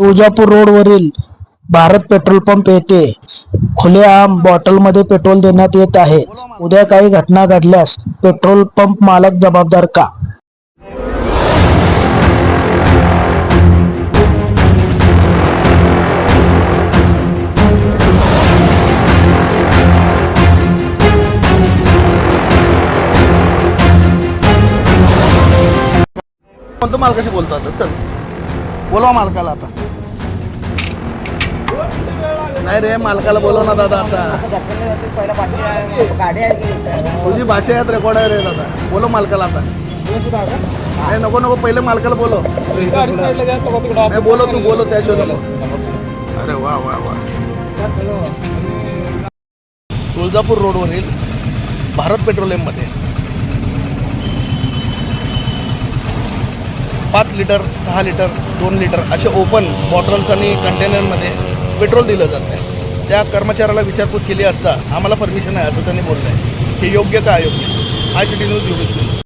तुळजापूर रोडवरील Bharat petrol pump येथे खुलेआम बॉटलमध्ये पेट्रोल देण्यात येत आहे. उद्या काही घटना घडल्यास पेट्रोल पंप मालक जबाबदार का? कोणतं मालकाशी बोलतात? चल बोलवा मालकाला आता. नाही रे मालकाला बोलव ना दादा आता. तुझी भाषा यात रेकॉर्ड आहे रे दादा. बोलव मालकाला आता. नाही नको नको पहिले मालकाला बोलव. नाही बोलव तू बोलव त्याशिवाय नको अरे वा वा वा. तुळजापूर रोडवरील भारत पेट्रोलियममध्ये पाच लिटर सहा लिटर दोन लिटर असे ओपन बॉटल्स आणि कंटेनरमध्ये पेट्रोल दिलं जात आहे त्या कर्मचाऱ्याला विचारपूस केली असता आम्हाला परमिशन आहे असं त्यांनी बोललं आहे हे योग्य का अयोग्य? I C T news. Yogesh